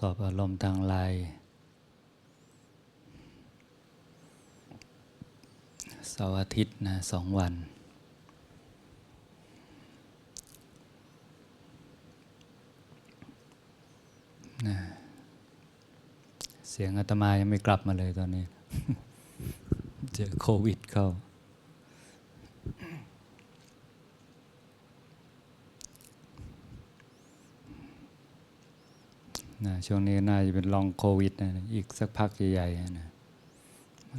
สอบอารมณ์ทางไลน์เสาร์อาทิตย์นะสองวัน นะเสียงอาตมายังไม่กลับมาเลยตอนนี้ เจอโควิดเข้า นะช่วงนี้น่าจะเป็นลองโควิดนะอีกสักพักใหญ่ๆนะ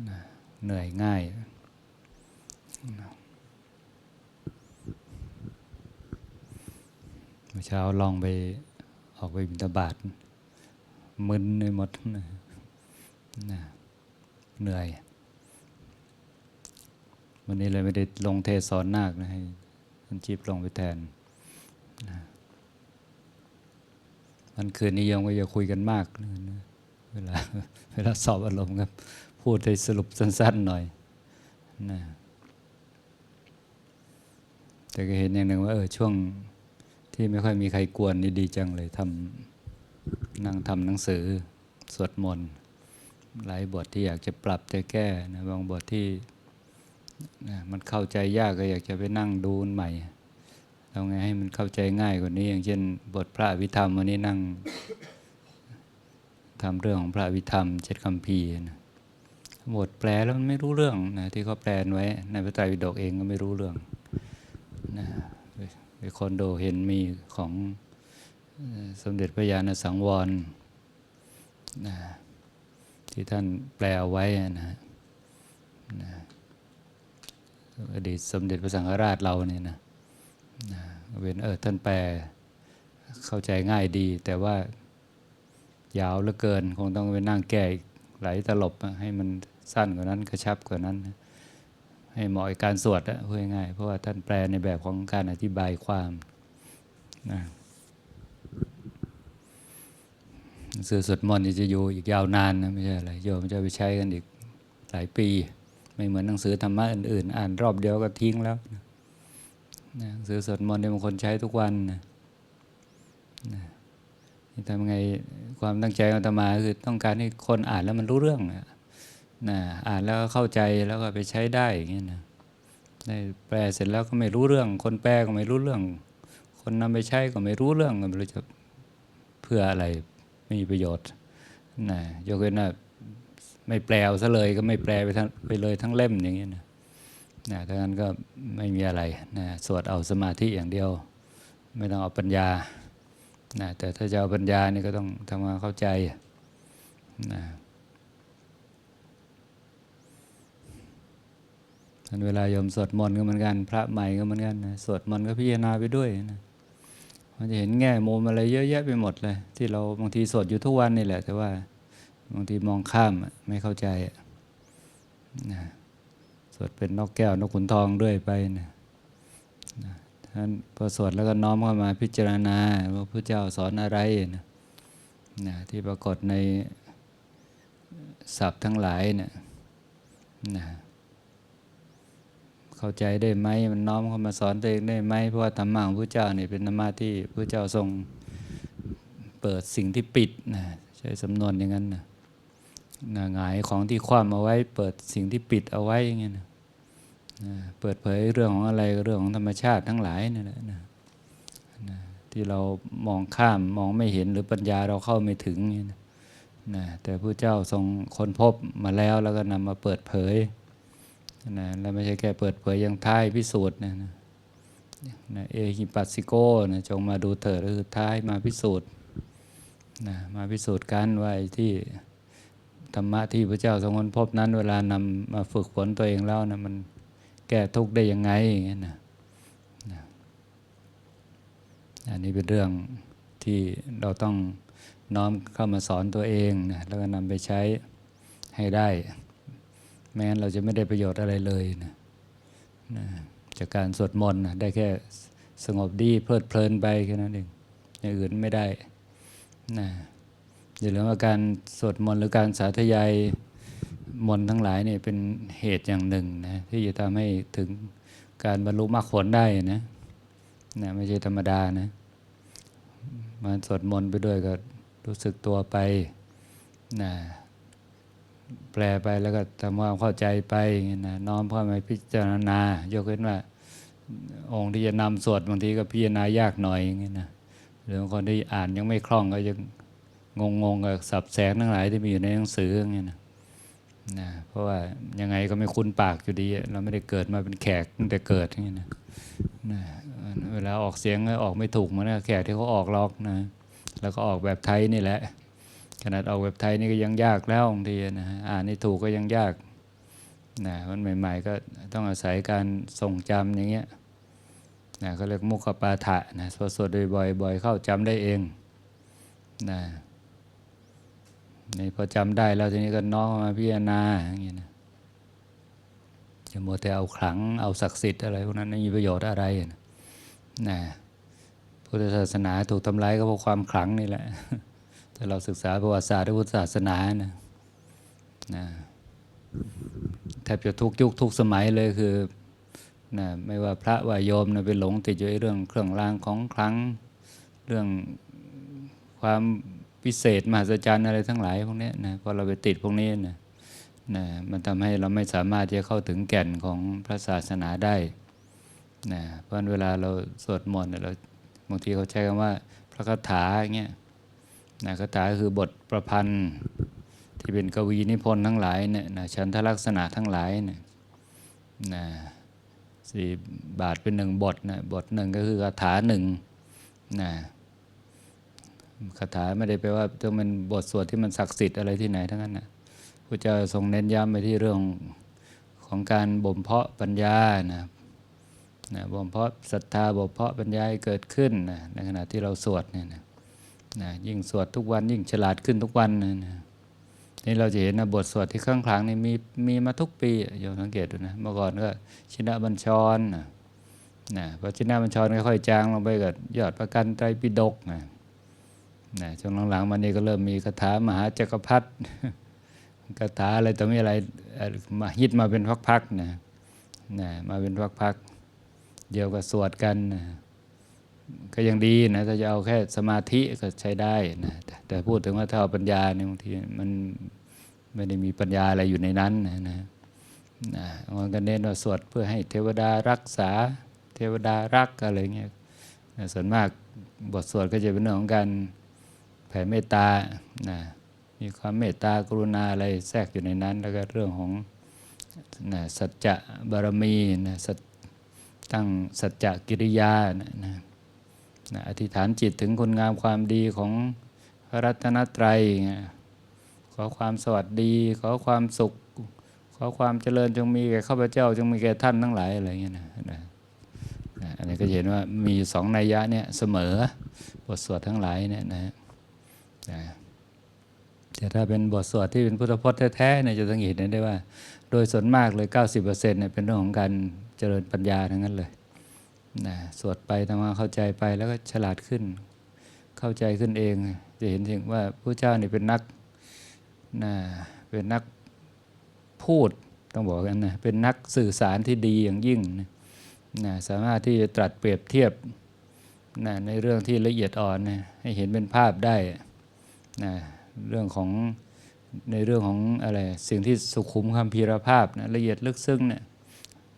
นะเหนื่อยง่ายนะเมื่อเช้าลองไปออกไปบิณฑบาตมึนในหมดนะนะเหนื่อย วันนี้เลยไม่ได้ลงเทศสอนนาคนะให้ท่านจีบลงไปแทนนะ มันคืนนี้ยังก็จะคุยกันมาก เวลาเวลาสอบอารมณ์ครับ พูดให้สรุปสั้น ๆ หน่อยนะแต่ก็เห็นอย่างหนึ่งว่าเออช่วงที่ไม่ค่อยมีใครกวนนี่ดีจังเลยทำนั่งทำหนังสือสวดมนต์หลายบทที่อยากจะปรับจะแก้นะบางบทที่นะมันเข้าใจยากก็อยากจะไปนั่งดูนใหม่ เอาไงให้มันเข้าใจง่ายกว่านี้ อย่างเช่น บทพระวิธรรมวันนี้นั่งทำเรื่องของพระวิธรรมเจ็ดคำพีนะบทแปลแล้วมันไม่รู้เรื่องนะที่เขาแปลไว้ในพระไตรปิฎกเองก็ไม่รู้เรื่องนะไปคนโดเห็นมีของสมเด็จพระญาณสังวรนะที่ท่านแปลไว้นะนะอดีตสมเด็จพระสังฆราชเราเนี่ยนะ เว้นเออท่านแปลเข้าใจง่ายดี แต่ว่ายาวเหลือเกิน คงต้องไปนั่งแก้อีกหลายตลบให้มันสั้นกว่านั้นกระชับกว่านั้น ให้เหมาะกับการสวดอะพูดง่ายเพราะว่าท่านแปลในแบบของการอธิบายความนะหนังสือสวดมนต์นี่จะอยู่อีกยาวนานนะไม่ใช่อะไรโยมจะไปใช้กันอีกหลายปี ไม่เหมือนหนังสือธรรมะอื่นๆ อ่านรอบเดียวก็ทิ้งแล้วนะ นังสือสวดมนต์เนี่ยบางคนใช้ทุกวันนะนะทำไงความตั้งใจของอาตมาคือต้องการให้คนอ่านแล้วมันรู้เรื่องนะนะอ่านแล้วก็เข้าใจแล้วก็ไปใช้ได้อย่างเงี้ยนะได้แปลเสร็จแล้วก็ไม่รู้เรื่อง คนแปลก็ไม่รู้เรื่อง คนนำไปใช้ก็ไม่รู้เรื่องก็ไม่รู้จะเพื่ออะไรไม่มีประโยชน์นะยกเว้นว่าไม่แปลซะเลยก็ไม่แปลไปทั้งไปเลยทั้งเล่มอย่างเงี้ยนะ นะดังนั้นก็ไม่มีอะไรนะสวดเอาสมาธิอย่างเดียว ไม่ต้องเอาปัญญานะแต่ถ้าจะเอาปัญญานี่ก็ต้องทำความเข้าใจนะทันเวลาโยมสวดมนต์ก็เหมือนกัน พระใหม่ก็เหมือนกันนะสวดมนต์ก็พิจารณาไปด้วยนะมันจะเห็นแง่มุมอะไรเยอะแยะไปหมดเลย ที่เราบางทีสวดอยู่ทุกวันนี่แหละ แต่ว่าบางทีมองข้ามไม่เข้าใจนะ สวดเป็นนกแก้วนกขุนทองด้วยไปนะท่านพอสวดแล้วก็น้อมเข้ามาพิจารณาว่าพระเจ้าสอนอะไรนะนะที่ปรากฏในศัพท์ทั้งหลายเนะนะเข้าใจได้ไหมมันน้อมเข้ามาสอนตัวเองได้ไหมเพราะว่าธรรมะของพระเจ้านี่เป็นธรรมะที่พระเจ้าทรงเปิดสิ่งที่ปิดนะใช้สำนวนอย่างนั้นนะหงายของที่คว่ำเอาไว้ เปิดสิ่งที่ปิดเอาไว้อย่างเงี้ยนะ เปิดเผยเรื่องของอะไรเรื่องของธรรมชาติทั้งหลายนี่แหละนะที่เรามองข้ามมองไม่เห็นหรือปัญญาเราเข้าไม่ถึงนี่นะนะแต่พระเจ้าทรงค้นพบมาแล้วแล้วก็นำมาเปิดเผยนะแล้วไม่ใช่แค่เปิดเผยยังท้ายพิสูจน์นะนะนะเอหิปัสสิโกนะจงมาดูเถิดคือท้ายมาพิสูจน์นะมาพิสูจน์กันว่าไอ้ที่ธรรมะที่พระเจ้าทรงค้นพบนั้น เวลานำมาฝึกฝนตัวเองแล้วนะมัน แก้ทุกข์ได้ยังไงอย่างเงี้นะนะอันนี้เป็นเรื่องที่เราต้องน้อมเข้ามาสอนตัวเองนะแล้วก็นำไปใช้ให้ได้ แม้นเราจะไม่ได้ประโยชน์อะไรเลยนะนะจากการสวดมนต์นะได้แค่สงบดีเพลิดเพลินไปแค่นั้นเองอย่างอื่นไม่ได้นะอย่าลืมว่าการสวดมนต์หรือการสาธยาย มนทั้งหลายเนี่ยเป็นเหตุอย่างหนึ่งนะที่จะทำให้ถึงการบรรลุมรรคผลได้นะนะไม่ใช่ธรรมดานะมาสวดมนต์ไปด้วยก็รู้สึกตัวไปนะแปลไปแล้วก็ทำความเข้าใจไปนี้นะน้อมเข้ามาพิจารณา ยกเว้นว่า องค์ที่จะนำสวดบางทีก็พิจารณายากหน่อยอย่างนี้นะหรือบางคนที่อ่านยังไม่คล่องก็ยังงงๆกับสับแสงทั้งหลายที่มีอยู่ในหนังสืออย่างนี้นะ นะเพราะว่ายังไงก็ไม่คุ้นปากอยู่ดี เราไม่ได้เกิดมาเป็นแขกตั้งแต่เกิดอย่างนี้นะนะเวลาออกเสียงออกไม่ถูกมือนกับแขกที่เขาออกล็อกนะแล้วก็ออกแบบไทยนี่แหละ ขนาดออกแบบไทยนี่ก็ยังยากแล้วบางทีนะอ่านนี่ถูกก็ยังยากนะมันใหม่ ๆ ก็ต้องอาศัยการทรงจำอย่างเงี้ยนะก็เรียกมุขปาฐะนะสวดสวดบ่อยๆ เข้าจำได้เองนะ นี่พอจำได้แล้วทีนี้ก็น้อมมาพิจารณาอย่างเงี้ยนะจะมัวแต่เอาขลังเอาศักดิ์สิทธิ์อะไรพวกนั้นไม่มีประโยชน์อะไรนะนะพุทธศาสนาถูกทำลายก็เพราะความขลังนี่แหละแต่เราศึกษาประวัติศาสตร์พุทธศาสนานะนะแทบจะทุกยุคทุกสมัยเลยคือนะไม่ว่าพระว่าโยมนะไปหลงติดอยู่ไอ้เรื่องเครื่องรางของขลังเรื่องความ พิเศษมหัศจรรย์อะไรทั้งหลายพวกนี้นะพอเราไปติดพวกนี้นะนะมันทำให้เราไม่สามารถที่จะเข้าถึงแก่นของพระศาสนาได้นะเพราะเวลาเราสวดมนต์เนี่ยเราบางทีเขาใช้คำว่า พระคาถาอย่างเงี้ยนะคาถาคือบทประพันธ์ ที่เป็นกวีนิพนธ์ทั้งหลายเนี่ยนะชันทลักษณะทั้งหลายเนี่ยนะสี่บาทเป็นหนึ่งบทนะบทหนึ่งก็คือคาถาหนึ่งนะ คาถาไม่ได้แปว่าต้องเป็นบทสวดที่มันศักดิ์สิทธิ์อะไรที่ไหนทั้งนั้นนะพระเจ้าทรงเน้นย้ำไปที่เรื่องของการบ่มเพาะปัญญานะนะบ่มเพาะศรัทธาบ่มเพาะปัญญาให้เกิดขึ้นนะในขณะที่เราสวดเนี่ยนะนะยิ่งสวดทุกวันยิ่งฉลาดขึ้นทุกวันนะนะนี่เราจะเห็นนะบทสวดที่ข้างขลังนี่มีมีมาทุกปีโยมสังเกตดูนะเมื่อก่อนก็ชินบัญชรนะนะพอชินบัญชรค่อยๆจางลงไปกับยอดประกันไตรปิฎกนะ นะช่วงหลังๆมานี่ก็เริ่มมีคาถามหาจักรพรรดิคาถาอะไรต่อมีอะไรมาฮิตมาเป็นพักๆนะนะมาเป็นพักๆเดียวกับสวดกันนะก็ยังดีนะถ้าจะเอาแค่สมาธิก็ใช้ได้นะแต่พูดถึงว่าถ้าเอาปัญญาเนี่ยบางทีมันไม่ได้มีปัญญาอะไรอยู่ในนั้นนะนะนะมันก็เน้นว่าสวดเพื่อให้เทวดารักษาเทวดารักอะไรเงี้ยนะส่วนมากบทสวดก็จะเป็นเรื่องของการ แผ่เมตตานะมีความเมตตากรุณาอะไรแทรกอยู่ในนั้น แล้วก็เรื่องของนะสัจจะบารมีนะสัจตั้งสัจจะกิริยานะนะนะอธิษฐานจิตถึงคุณงามความดีของพระรัตนตรัยไงขอความสวัสดี ขอความสุข ขอความเจริญจงมีแก่ข้าพเจ้าจงมีแก่ท่านทั้งหลายอะไรเงี้ยนะนะนะอันนี้ก็เห็นว่ามีสองนัยยะเนี่ยเสมอบทสวดทั้งหลายเนี่ยนะ นะแต่ถ้าเป็นบทสวดที่เป็นพุทธพจน์แท้ๆเนี่ยจะสังเกตได้ว่า โดยส่วนมากเลย 90%เนี่ยเป็นเรื่องของการเจริญปัญญาทั้งนั้นเลยนะสวดไปทำความเข้าใจไปแล้วก็ฉลาดขึ้น เข้าใจขึ้นเอง จะเห็นถึงว่าพระเจ้านี่เป็นนักนะเป็นนักพูดต้องบอกกันนะเป็นนักสื่อสารที่ดีอย่างยิ่งนะนะสามารถที่จะตรัสเปรียบเทียบนะในเรื่องที่ละเอียดอ่อนนะให้เห็นเป็นภาพได้ นะเรื่องของในเรื่องของอะไรสิ่งที่สุขุมคำพีรภาพนะละเอียดลึกซึ้งเนี่ย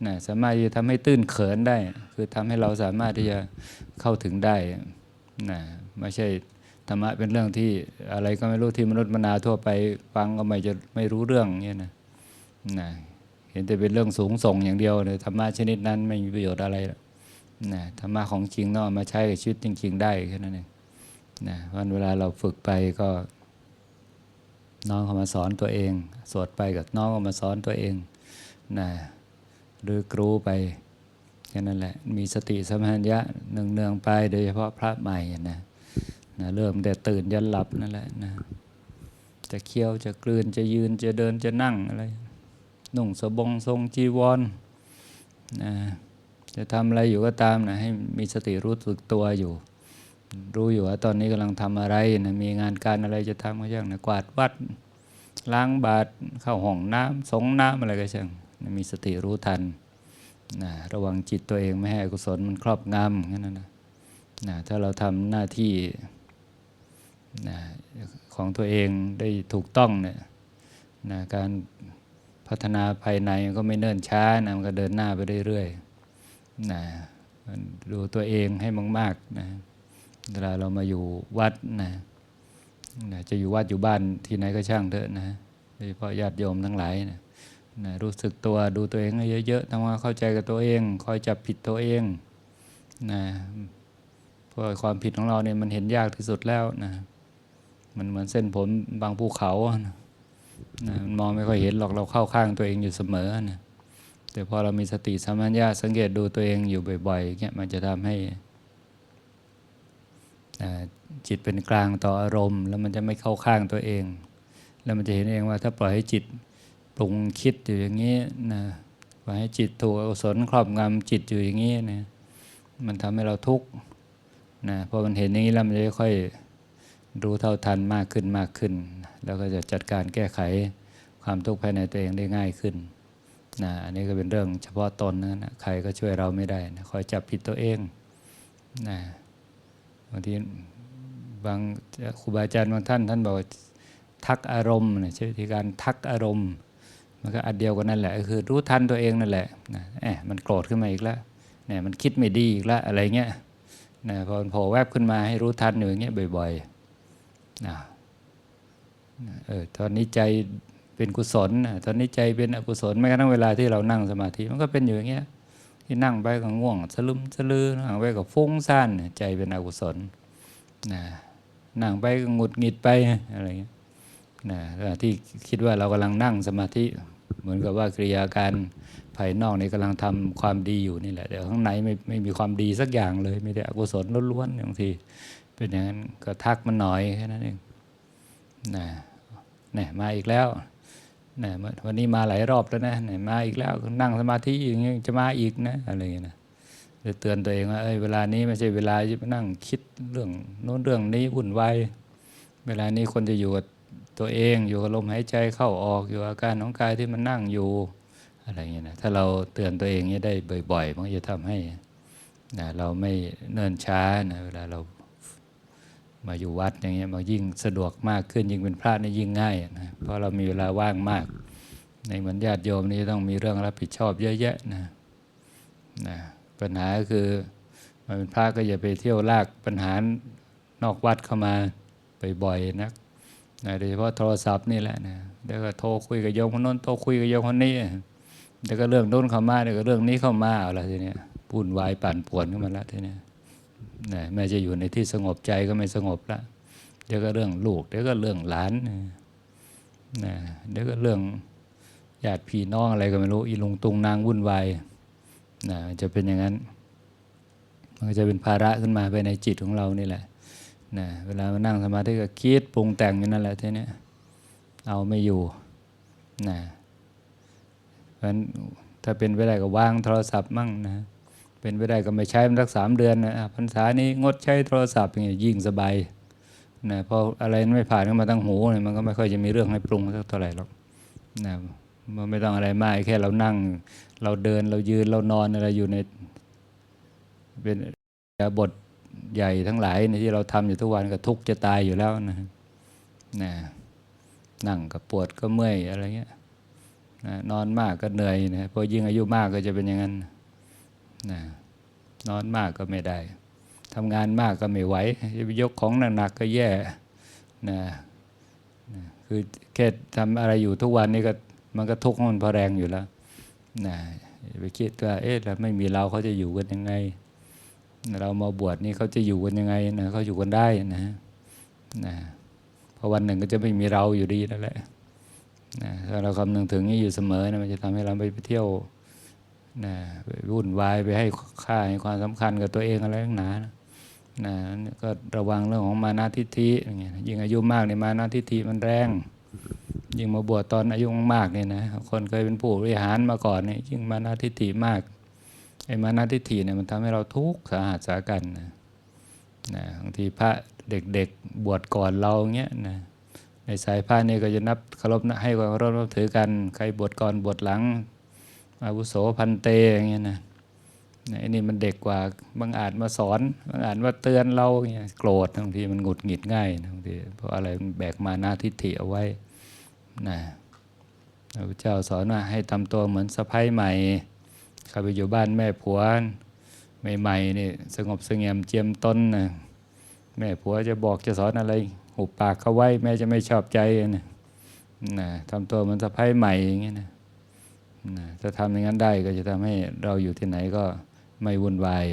นะสามารถที่จะทำให้ตื้นเขินได้ คือทำให้เราสามารถที่จะเข้าถึงได้นะไม่ใช่ธรรมะเป็นเรื่องที่อะไรก็ไม่รู้ที่มนุษย์มนาทั่วไปฟังก็ไม่จะไม่รู้เรื่องเนี่ยนะนะเห็นแต่เป็นเรื่องสูงส่งอย่างเดียวเลยธรรมะชนิดนั้นไม่มีประโยชน์อะไรนะธรรมะของจริงต้องเอามาใช้กับชีวิตจริง ๆ ได้แค่นั้นเอง นะเพราะเวลาเราฝึกไปก็ น้องเขามาสอนตัวเอง สวดไปกับน้องเขามาสอนตัวเองนะหรือกรูไปแค่นั้นแหละ มีสติสมัญญะเนืองๆไปโดยเฉพาะพระใหม่นะนะเริ่มแต่ตื่นยันหลับนั่นแหละนะจะเคี้ยวจะกลืนจะยืนจะเดินจะนั่งอะไรนุ่งสบงทรงจีวรนะจะทำอะไรอยู่ก็ตามนะให้มีสติรู้สึกตัวอยู่ รู้อยู่ว่าตอนนี้กำลังทำอะไรนะมีงานการอะไรจะทำก็ช่างนะกวาดวัด ล้างบาตรเข้าห้องน้ำสงน้ำอะไรก็ช่างนะมีสติรู้ทันนะระวังจิตตัวเองไม่ให้อกุศลมันครอบงำแค่นั้นนะนะถ้าเราทำหน้าที่นะของตัวเองได้ถูกต้องเนี่ยนะการพัฒนาภายในก็ไม่เนิ่นช้านะมันก็เดินหน้าไปเรื่อยๆนะดูตัวเองให้มากๆนะ เวลาเรามาอยู่วัดนะนะจะอยู่วัดอยู่บ้านที่ไหนก็ช่างเถอะนะโดยเฉพาะญาติโยมทั้งหลายนะนะรู้สึกตัวดูตัวเองให้เยอะๆทำความเข้าใจกับตัวเอง คอยจับผิดตัวเองนะเพราะความผิดของเราเนี่ยมันเห็นยากที่สุดแล้วนะมันเหมือนเส้นผมบางภูเขานะนะมันมองไม่ค่อยเห็นหรอกเราเข้าข้างตัวเองอยู่เสมอนะแต่พอเรามีสติสัมปชัญญะสังเกตดูตัวเองอยู่บ่อยๆเงี้ยมันจะทำให้ จิตเป็นกลางต่ออารมณ์ แล้วมันจะไม่เข้าข้างตัวเอง แล้วมันจะเห็นเองว่าถ้าปล่อยให้จิตปรุงคิดอยู่อย่างนี้นะปล่อยให้จิตถูกอกุศลครอบงำจิตอยู่อย่างนี้นะมันทำให้เราทุกข์นะพอมันเห็นอย่างนี้แล้วมันจะค่อยรู้เท่าทันมากขึ้นมากขึ้น แล้วก็จะจัดการแก้ไขความทุกข์ภายในตัวเองได้ง่ายขึ้นนะอันนี้ก็เป็นเรื่องเฉพาะตนนะนะใครก็ช่วยเราไม่ได้นะคอยจับผิดตัวเองนะ บางทีบางครูบาอาจารย์บางท่าน ท่านบอกว่าทักอารมณ์นะใช้วิธีการทักอารมณ์ มันก็อันเดียวกันนั่นแหละก็คือรู้ทันตัวเองนั่นแหละนะแอบมันโกรธขึ้นมาอีกแล้วเนี่ยมันคิดไม่ดีอีกแล้วอะไรเงี้ยนะพอมันโผล่แวบขึ้นมาให้รู้ทันอยู่อย่างเงี้ยบ่อยๆนะเออตอนนี้ใจเป็นกุศลตอนนี้ใจเป็นอกุศลแม้กระทั่งเวลาที่เรานั่งสมาธิมันก็เป็นอยู่อย่างเงี้ย ที่นั่งไปก็ง่วงสลึมสลือนั่งไปก็ฟุ้งซ่านใจเป็นอกุศลนะนั่งไปก็หงุดหงิดไปอะไรเงี้ยนะที่คิดว่าเรากำลังนั่งสมาธิเหมือนกับว่ากิริยาการภายนอกนี่กำลังทำความดีอยู่นี่แหละแต่ข้างในไม่ไม่มีความดีสักอย่างเลยไม่ได้อกุศลล้วนๆบางทีเป็นอย่างนั้นก็ทักมันหน่อยแค่นั้นเองนะนี่มาอีกแล้ว นะวันนี้มาหลายรอบแล้วนะมาอีกแล้วนั่งสมาธิอย่างเงี้ยจะมาอีกนะอะไรเงี้ยนะจะเตือนตัวเองว่าเอ้ยเวลานี้ไม่ใช่เวลาจะมานั่งคิดเรื่องโน้นเรื่องนี้วุ่นวายเวลานี้คนจะอยู่กับตัวเองอยู่กับลมหายใจเข้าออกอยู่อาการของกายที่มันนั่งอยู่อะไรเงี้ยนะถ้าเราเตือนตัวเองนี้ได้บ่อยๆมันจะทำให้นะเราไม่เนิ่นช้านะเวลาเรา มาอยู่วัดอย่างเงี้ยมันยิ่งสะดวกมากขึ้นยิ่งเป็นพระนี่ยิ่งง่ายนะเพราะเรามีเวลาว่างมาก ในเหมือนญาติโยมนี่ต้องมีเรื่องรับผิดชอบเยอะแยะนะนะปัญหาก็คือมาเป็นพระก็อย่าไปเที่ยวลากปัญหานอกวัดเข้ามาบ่อยๆนักนะโดยเฉพาะโทรศัพท์นี่แหละนะเดี๋ยวก็โทรคุยกับโยมคนโน้นโทรคุยกับโยมคนนี้เดี๋ยวก็เรื่องโน้นเข้ามาเดี๋ยวก็เรื่องนี้เข้ามาเอาละทีเนี้ยปุ่นวายปั่นป่วนขึ้นมาและทีเนี้ย นะแม้จะอยู่ในที่สงบใจก็ไม่สงบละเดี๋ยวก็เรื่องลูกเดี๋ยวก็เรื่องหลานนะเดี๋ยวก็เรื่องญาติพี่น้องอะไรก็ไม่รู้อีลุงตุงนางวุ่นวายนะจะเป็นอย่างนั้น มันก็จะเป็นภาระขึ้นมาภายในจิตของเรานี่แหละนะเวลามานั่งสมาธิก็คิดปรุงแต่งอยู่นั่นแหละทีนี้เอาไม่อยู่นะเพราะฉะนั้นถ้าเป็นไปได้ก็วางโทรศัพท์มั่งนะ เป็นไปได้ก็ไม่ใช้มันสักสามเดือนนะพรรษานี้งดใช้โทรศัพท์อย่างเงี้ยยิ่งสบายนะพราะอะไรไม่ผ่านเข้ามาตั้งหูเนี่ยมันก็ไม่ค่อยจะมีเรื่องให้ปรุงสักเท่าไหร่หรอกนะมันไม่ต้องอะไรมากแค่เรานั่ง เราเดินเรายืนเรานอนอะไรอยู่ในเป็นบทใหญ่ทั้งหลายในที่เราทำอยู่ทุกวันก็ทุกจะตายอยู่แล้วนะนะนั่งก็ปวดก็เมื่อยอะไรเงี้ยนะนอนมากก็เหนื่อยนะพอยิ่งอายุมากก็จะเป็นอย่างนั้น นะนอนมากก็ไม่ได้ทำงานมากก็ไม่ไหวจะไปยกของหนักๆก็แย่นะนะคือแค่ทำอะไรอยู่ทุกวันนี้ก็มันก็ทุกข์มันพอแรงอยู่แล้วนะไปคิดว่าเอ๊ะแล้วไม่มีเราเขาจะอยู่กันยังไง เรามาบวชนี่เขาจะอยู่กันยังไงนะเขาอยู่กันได้นะนะพราะวันหนึ่งก็จะไม่มีเราอยู่ดีนั่นแหละนะถ้าเราคำนึงถึงนี้อยู่เสมอนะมันจะทำให้เราไปเที่ยว นะไปวุ่นวายไปให้ค่าให้ความสำคัญกับตัวเองอะไรทั้งหนานะนะก็ระวังเรื่องของมานาทิฏฐิอย่างเงี้ยยิ่งอายุมากเนี่ยมานาทิฏฐิมันแรง ยิ่งมาบวชตอนอายุมากเนี่ยนะคนเคยเป็นผู้บริหารมาก่อนเนี่ยยิ่งมานาทิฏฐิมากไอ้มานาทิฏฐิเนี่ยมันทำให้เราทุกข์สาหัสสากันนะนะบางทีพระเด็กๆบวชก่อนเราเงี้ยนะในสายพระเนี่ยก็จะนับเคารพให้ความเคารพนับถือกัน ใครบวชก่อนบวชหลัง อาวุโสพันเตอย่างเงี้ยนะนะไอ้นี่มันเด็กกว่าบางอาจมาสอนบางอาจมาเตือนเราเงี้ยโกรธบางทีมันหงุดหงิดง่ายนะบางทีเพราะอะไรมันแบกมาหน้าทิฏฐิเอาไว้นะพระเจ้าสอนว่าให้ทำตัวเหมือนสะพ้ายใหม่เข้าไปอยู่บ้านแม่ผัวใหม่ๆนี่สงบสงี่ยมเจียมต้นนะแม่ผัวจะบอกจะสอนอะไรหุบปากเขาไว้แม่จะไม่ชอบใจนะนะทำตัวเหมือนสะพ้ายใหม่อย่างเงี้ยนะ ถ้าทำอย่างนั้นได้ก็จะทำให้เราอยู่ที่ไหนก็ไม่วุ่นวาย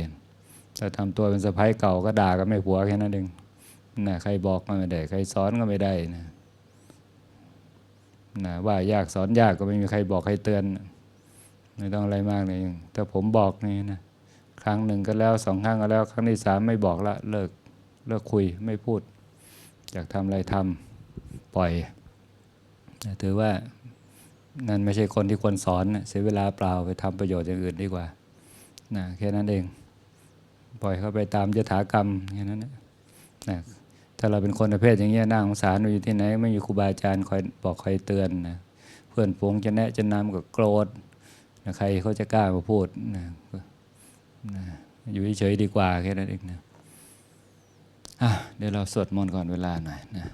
ถ้าทำตัวเป็นสะพ้ายเก่าก็ด่ากับแม่ผัวแค่นั้นเองนะใครบอกก็ไม่ได้ ใครสอนก็ไม่ได้นะนะว่ายากสอนยากก็ไม่มีใครบอกใครเตือน ไม่ต้องอะไรมากเลยถ้าผมบอกนี่นะครั้งหนึ่งก็แล้วสองครั้งก็แล้ว ครั้งที่สามไม่บอกละเลิกเลิกคุยไม่พูดอยากทำอะไรทำปล่อยนะถือว่า นั่นไม่ใช่คนที่ควรสอนเสียเวลาเปล่าไปทำประโยชน์อย่างอื่นดีกว่านะแค่นั้นเอง ปล่อยเขาไปตามยถากรรมแค่นั้นนะนะถ้าเราเป็นคนประเภทอย่างเงี้ยน่าสงสารอยู่ที่ไหน ไม่มีครูบาอาจารย์คอยบอกคอยเตือนนะเพื่อนฝูงจะแนะจะนำก็โกรธนะใครเขาจะกล้ามาพูดนะนะอยู่เฉยๆดีกว่าแค่นั้นเองนะอะเดี๋ยวเราสวดมนต์ก่อนเวลาหน่อยนะ